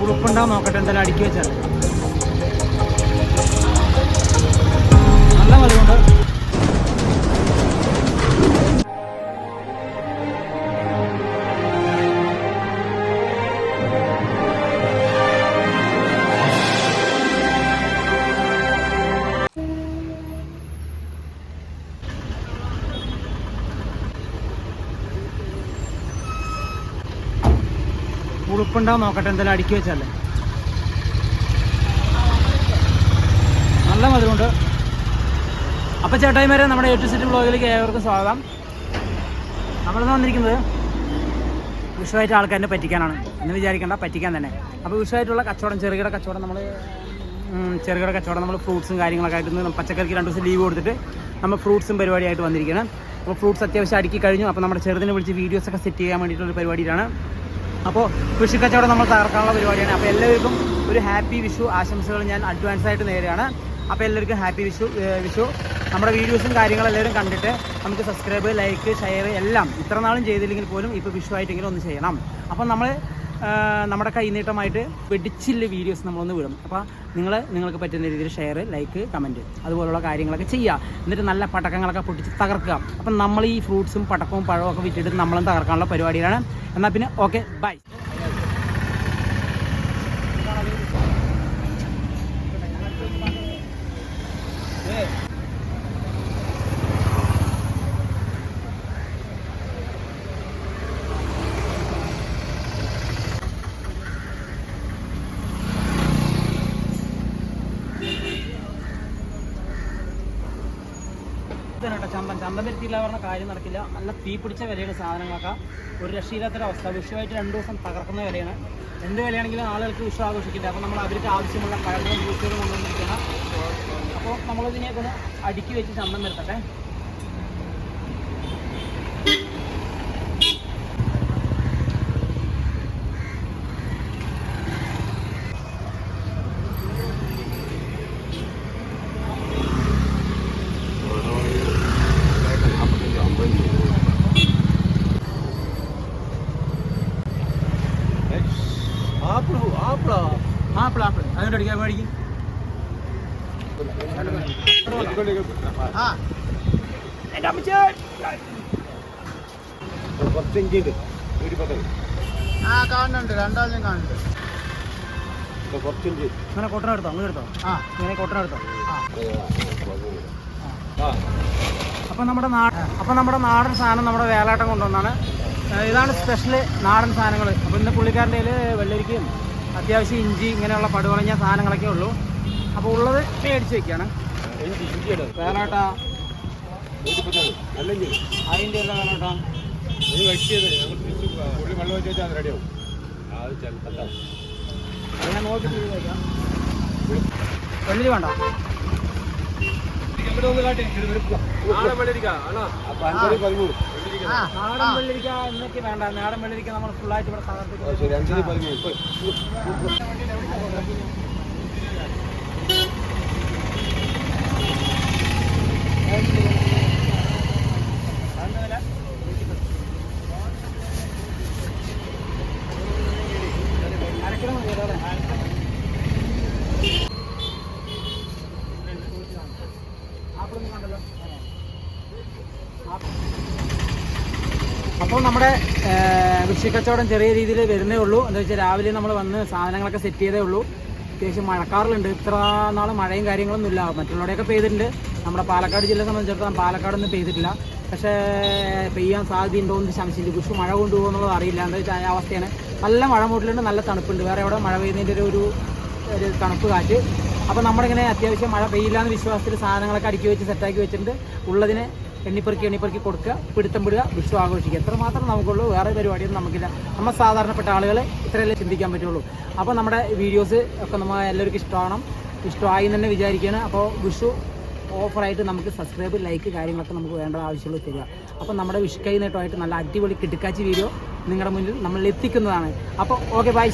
ഉളുപ്പുണ്ടാവും നോക്കട്ടെ എന്തായാലും അടുക്കി വെച്ചാൽ. നല്ല മധുരമുണ്ട് ഉളുപ്പുണ്ടാവും നോക്കട്ടെ എന്തായാലും അടുക്കി വെച്ചല്ലേ നല്ല മധുരമുണ്ട്. അപ്പൊ ചേട്ടായിമാരെ നമ്മുടെ എ ടു സെറ്റ് ബ്ലോഗിലേക്ക് ഏവർക്കും സ്വാഗതം. നമ്മളിന്ന് വന്നിരിക്കുന്നത് വിഷുവായിട്ട് ആൾക്കാരെ പറ്റിക്കാനാണ്. എന്ന് വിചാരിക്കേണ്ട പറ്റിക്കാൻ തന്നെ. അപ്പോൾ വിഷുവായിട്ടുള്ള കച്ചവടം ചെറുകിട കച്ചവടം നമ്മൾ ചെറുകിട കച്ചവടം നമ്മൾ ഫ്രൂട്ട്സും കാര്യങ്ങളൊക്കെ ആയിട്ട് പച്ചക്കറിക്ക് രണ്ട് ദിവസം ലീവ് കൊടുത്തിട്ട് നമ്മൾ ഫ്രൂട്ട്സും പരിപാടിയായിട്ട് വന്നിരിക്കുകയാണ് അപ്പോൾ ഫ്രൂട്ട്സ് അത്യാവശ്യം അടുക്കി കഴിഞ്ഞു. അപ്പോൾ നമ്മുടെ ചെറുതിനെ വിളിച്ച് വീഡിയോസൊക്കെ സെറ്റ് ചെയ്യാൻ വേണ്ടിയിട്ടുള്ള പരിപാടിയിലാണ്. അപ്പോൾ കൃഷി കച്ചവടം നമ്മൾ തകർക്കാനുള്ള പരിപാടിയാണ്. അപ്പോൾ എല്ലാവർക്കും ഒരു ഹാപ്പി വിഷു ആശംസകൾ ഞാൻ അഡ്വാൻസ് ആയിട്ട് നേരെയാണ് അപ്പോൾ എല്ലാവർക്കും ഹാപ്പി വിഷു വിഷു. നമ്മുടെ വീഡിയോസും കാര്യങ്ങളെല്ലാവരും കണ്ടിട്ട് നമുക്ക് സബ്സ്ക്രൈബ് ലൈക്ക് ഷെയർ എല്ലാം ഇത്ര നാളും ചെയ്തില്ലെങ്കിൽ പോലും ഇപ്പോൾ വിഷു ആയിട്ടെങ്കിലും ഒന്ന് ചെയ്യണം. അപ്പം നമ്മൾ നമ്മുടെ കൈനീട്ടമായിട്ട് വെടിച്ചില്ല വീഡിയോസ് നമ്മളൊന്ന് വിടും. അപ്പോൾ നിങ്ങൾ നിങ്ങൾക്ക് പറ്റുന്ന രീതിയിൽ ഷെയർ ലൈക്ക് കമന്റ് അതുപോലുള്ള കാര്യങ്ങളൊക്കെ ചെയ്യുക എന്നിട്ട് നല്ല പടക്കങ്ങളൊക്കെ പൊട്ടിച്ച് തകർക്കുക. അപ്പം നമ്മൾ ഈ ഫ്രൂട്ട്സും പടക്കവും പഴവും ഒക്കെ വിറ്റിട്ട് നമ്മളും തകർക്കാനുള്ള പരിപാടിയാണ് എന്നാൽ പിന്നെ ഓക്കെ ബൈ ഇതാണ് കേട്ടോ ചമ്പൻ. ചമ്പൻ വരുത്തിയില്ല പറഞ്ഞ കാര്യം നടക്കില്ല. നല്ല തീ പിടിച്ച വിലയാണ് സാധനങ്ങളൊക്കെ. ഒരു രക്ഷയില്ലാത്തൊരവസ്ഥ വിഷുവായിട്ട് രണ്ട് ദിവസം തകർക്കുന്ന വിലയാണ്. എന്ത് വിലയാണെങ്കിലും ആളുകൾക്ക് വിഷു ആഘോഷിക്കില്ല അപ്പോൾ നമ്മൾ അവർക്ക് ആവശ്യമുള്ള പഴങ്ങളും ജ്യൂസുകളും കൊണ്ടുവന്നിരിക്കണം അപ്പോൾ നമ്മളിതിനെയൊക്കെ ഒന്ന് അടുക്കി വെച്ച് ചമ്പൻ വരുത്തട്ടെ ആപ്പിൾ ആപ്പിളാ ആപ്പിൾ ആപ്പിൾ അതുകൊണ്ട് അടിക്കാൻ മേടിക്കും ആ. കാണുന്നുണ്ട്. കാണുന്നുണ്ട്. ഇങ്ങനെ എടുത്തോ? അങ്ങനെ എടുത്തോ? ആ. ഇങ്ങനെ എടുത്തോ? അപ്പം നമ്മുടെ നാട് അപ്പം നമ്മുടെ നാടൻ സാധനം നമ്മുടെ വേലാട്ടം കൊണ്ടുവന്നാണ്. ഇതാണ് സ്പെഷ്യൽ നാടൻ സാധനങ്ങൾ അപ്പോൾ ഇന്ന് പുള്ളിക്കാരന്റെ കയ്യിൽ വെള്ളരിക്കയും അത്യാവശ്യം ഇഞ്ചി ഇങ്ങനെയുള്ള പടുകളഞ്ഞ സാധനങ്ങളൊക്കെ ഉള്ളൂ. അപ്പോൾ ഉള്ളത് മേടിച്ച് വെക്കുകയാണ് വേണോട്ടാ അതിന്റെ എല്ലാം വേണോട്ടാ നോക്കി വെള്ളരി വേണ്ട. നാടൻ വെള്ളരിക്ക വേണ്ട നമ്മൾ ഫുള്ളായിട്ട് ഇവിടെ ആ, അപ്പോൾ നമ്മുടെ കൃഷിക്കച്ചവടം ചെറിയ രീതിയിൽ വരുന്നേ ഉള്ളൂ. എന്താ വെച്ചാൽ രാവിലെ നമ്മൾ വന്ന് സാധനങ്ങളൊക്കെ സെറ്റ് ചെയ്തേ ഉള്ളൂ. അത്യാവശ്യം മഴക്കാറിലുണ്ട്. ഇത്ര നാൾ മഴയും കാര്യങ്ങളൊന്നും ഇല്ല. മറ്റുള്ളവിടെയൊക്കെ പെയ്തിട്ടുണ്ട്. നമ്മുടെ പാലക്കാട് ജില്ലയെ സംബന്ധിച്ചിടത്തോളം പാലക്കാടൊന്നും പെയ്തിട്ടില്ല. പക്ഷേ പെയ്യാൻ സാധ്യതയുണ്ടോ എന്ന് സംശയമില്ല കുറിച്ച് മഴ കൊണ്ടുപോകും എന്നുള്ളത് അറിയില്ല. എന്താ വെച്ചാൽ അവസ്ഥയാണ്. നല്ല മഴ മൂട്ടിലുണ്ട്. നല്ല തണുപ്പുണ്ട്. വേറെ എവിടെ മഴ പെയ്യുന്നതിന്റെ ഒരു ഒരു തണുപ്പ് കാറ്റ്. അപ്പോൾ നമ്മളിങ്ങനെ അത്യാവശ്യം മഴ പെയ്യില്ല എന്ന് വിശ്വാസത്തിൽ സാധനങ്ങളൊക്കെ അടുക്കി വെച്ച് സെറ്റാക്കി വെച്ചിട്ടുണ്ട്. ഉള്ളതിനെ എണ്ണിപ്പെറുക്കി എണ്ണിപ്പെറുക്കി കൊടുക്കുക. പിടുത്തം വിടുക. വിഷു ആഘോഷിക്കുക. എത്രമാത്രം നമുക്കുള്ളൂ. വേറെ പരിപാടിയൊന്നും നമുക്കില്ല. നമ്മൾ സാധാരണപ്പെട്ട ആളുകൾ ഇത്രയല്ലേ ചിന്തിക്കാൻ പറ്റുള്ളൂ. അപ്പോൾ നമ്മുടെ വീഡിയോസ് ഒക്കെ നമ്മൾ എല്ലാവർക്കും ഇഷ്ടമാണ് ഇഷ്ടമായി എന്ന് തന്നെ വിചാരിക്കുകയാണ്. അപ്പോൾ വിഷു ഓഫറായിട്ട് നമുക്ക് സബ്സ്ക്രൈബ് ലൈക്ക് കാര്യങ്ങളൊക്കെ നമുക്ക് വേണ്ട ആവശ്യമുള്ള തരിക. അപ്പോൾ നമ്മുടെ വിഷു നേട്ടമായിട്ട് നല്ല അടിപൊളി കിടുക്കാച്ചി വീഡിയോ നിങ്ങളുടെ മുന്നിൽ നമ്മൾ എത്തിക്കുന്നതാണ്. അപ്പോൾ ഓക്കെ ബൈ